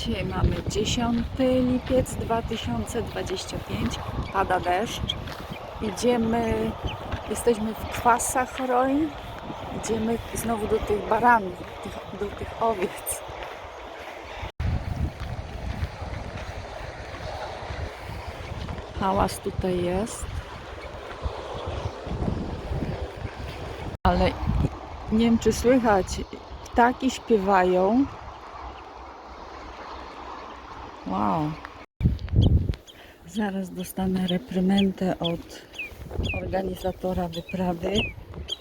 Dzisiaj mamy 10 lipiec 2025. Pada deszcz. Idziemy, jesteśmy w kwasach roi. Idziemy znowu do tych baranów, tych, do tych owiec. Hałas tutaj jest. Ale nie wiem, czy słychać. Ptaki śpiewają. Wow. Zaraz dostanę reprymentę od organizatora wyprawy.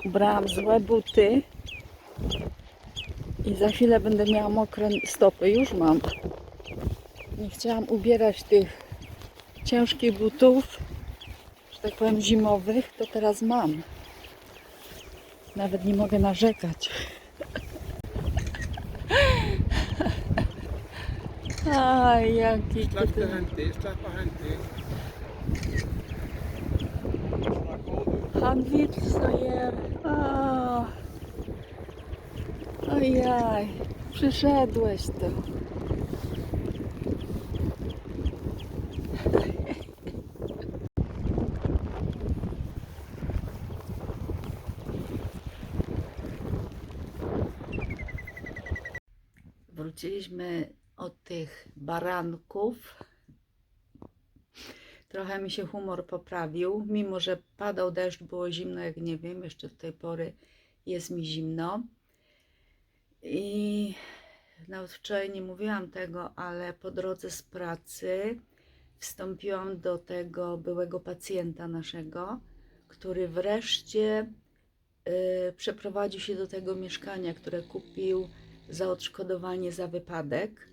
Ubrałam złe buty i za chwilę będę miała mokre stopy. Już mam. Nie chciałam ubierać tych ciężkich butów, że tak powiem zimowych, to teraz mam. Nawet nie mogę narzekać. Aj, jaki Straks de kiedy... hente, straks på hente. Han Witzer. O. Ojaj, przyszedłeś tu. Wróciliśmy od tych baranków. Trochę mi się humor poprawił, mimo że padał deszcz, było zimno, jak nie wiem, jeszcze do tej pory jest mi zimno. I nawet wczoraj nie mówiłam tego, ale po drodze z pracy wstąpiłam do tego byłego pacjenta naszego, który wreszcie y, przeprowadził się do tego mieszkania, które kupił za odszkodowanie za wypadek.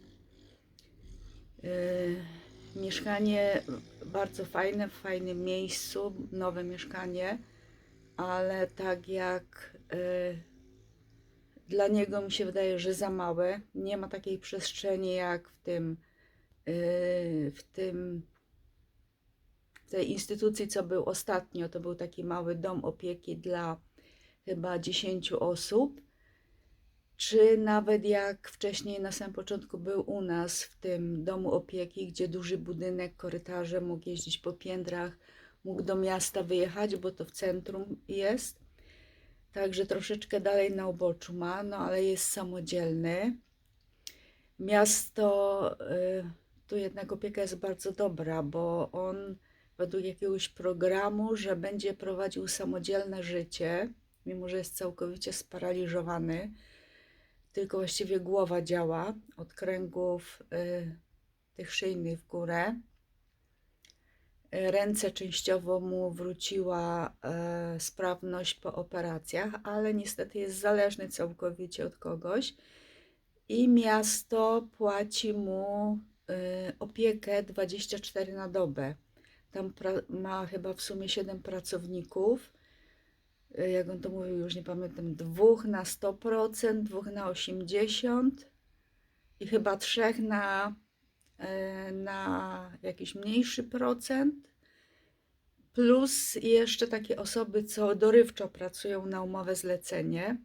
Y, Mieszkanie bardzo fajne, w fajnym miejscu, nowe mieszkanie, ale tak jak y, dla niego mi się wydaje, że za małe. Nie ma takiej przestrzeni jak w tym, y, w tym w tej instytucji, co był ostatnio. To był taki mały dom opieki dla chyba 10 osób czy nawet jak wcześniej na samym początku był u nas w tym domu opieki, gdzie duży budynek, korytarze, mógł jeździć po piętrach, mógł do miasta wyjechać, bo to w centrum jest. Także troszeczkę dalej na uboczu ma, no ale jest samodzielny. Miasto, y, tu jednak opieka jest bardzo dobra, bo on według jakiegoś programu, że będzie prowadził samodzielne życie, mimo że jest całkowicie sparaliżowany tylko właściwie głowa działa od kręgów y, tych szyjnych w górę. Y, Ręce częściowo mu wróciła y, sprawność po operacjach, ale niestety jest zależny całkowicie od kogoś i miasto płaci mu y, opiekę 24 na dobę. Tam ma chyba w sumie 7 pracowników jak on to mówił, już nie pamiętam, dwóch na 100%, dwóch na 80% i chyba trzech na, e, na jakiś mniejszy procent. Plus jeszcze takie osoby, co dorywczo pracują na umowę zlecenie.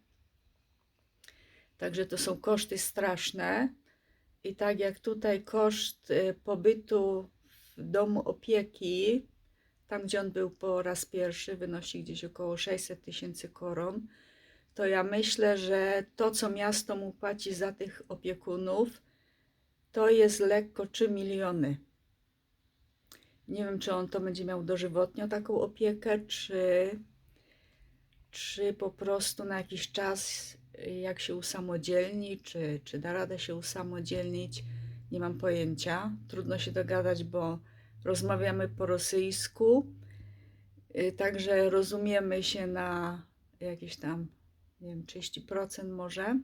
Także to są koszty straszne. I tak jak tutaj koszt y, pobytu w domu opieki tam gdzie on był po raz pierwszy, wynosi gdzieś około 600 tysięcy koron, to ja myślę, że to, co miasto mu płaci za tych opiekunów, to jest lekko 3 miliony. Nie wiem, czy on to będzie miał dożywotnio taką opiekę, czy, czy po prostu na jakiś czas, jak się usamodzielni, czy, czy da radę się usamodzielnić. Nie mam pojęcia. Trudno się dogadać, bo rozmawiamy po rosyjsku, y, także rozumiemy się na jakieś tam, nie wiem, 30% może.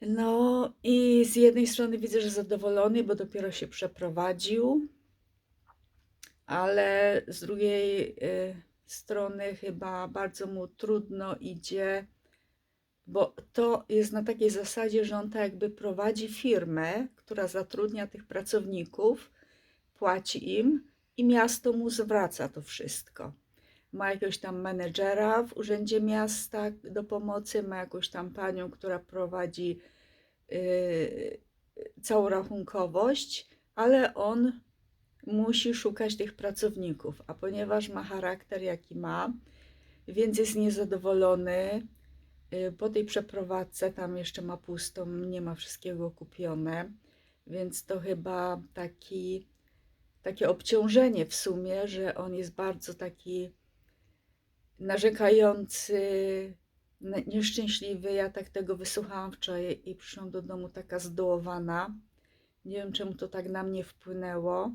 No i z jednej strony widzę, że zadowolony, bo dopiero się przeprowadził, ale z drugiej y, strony chyba bardzo mu trudno idzie, bo to jest na takiej zasadzie, że on tak jakby prowadzi firmę, która zatrudnia tych pracowników, płaci im i miasto mu zwraca to wszystko. Ma jakiegoś tam menedżera w urzędzie miasta do pomocy, ma jakąś tam panią, która prowadzi y, całą rachunkowość, ale on musi szukać tych pracowników, a ponieważ ma charakter jaki ma, więc jest niezadowolony. Y, Po tej przeprowadzce tam jeszcze ma pusto, nie ma wszystkiego kupione, więc to chyba taki, takie obciążenie w sumie, że on jest bardzo taki narzekający, nieszczęśliwy. Ja tak tego wysłuchałam wczoraj i przyszłam do domu taka zdołowana. Nie wiem, czemu to tak na mnie wpłynęło,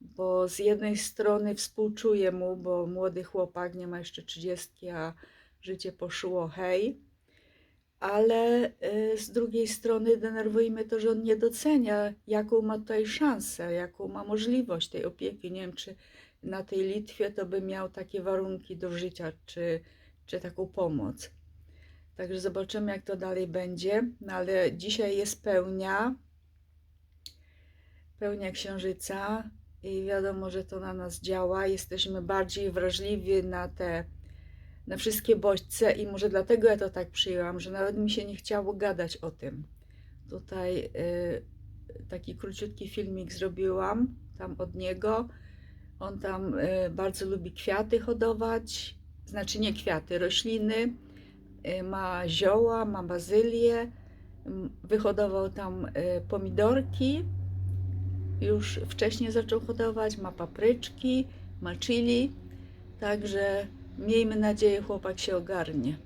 bo z jednej strony współczuję mu, bo młody chłopak, nie ma jeszcze trzydziestki, a życie poszło hej. Ale y, z drugiej strony denerwuje mnie to, że on nie docenia, jaką ma tutaj szansę, jaką ma możliwość tej opieki. Nie wiem, czy na tej Litwie to by miał takie warunki do życia, czy, czy taką pomoc. Także zobaczymy, jak to dalej będzie. No ale dzisiaj jest pełnia, pełnia księżyca i wiadomo, że to na nas działa. Jesteśmy bardziej wrażliwi na te, na wszystkie bodźce i może dlatego ja to tak przyjęłam, że nawet mi się nie chciało gadać o tym. Tutaj y, taki króciutki filmik zrobiłam tam od niego. On tam y, bardzo lubi kwiaty hodować, znaczy nie kwiaty, rośliny. Y, ma zioła, ma bazylię. Wyhodował tam y, pomidorki. Już wcześniej zaczął hodować. Ma papryczki, ma chili. Także miejmy nadzieję, chłopak się ogarnie.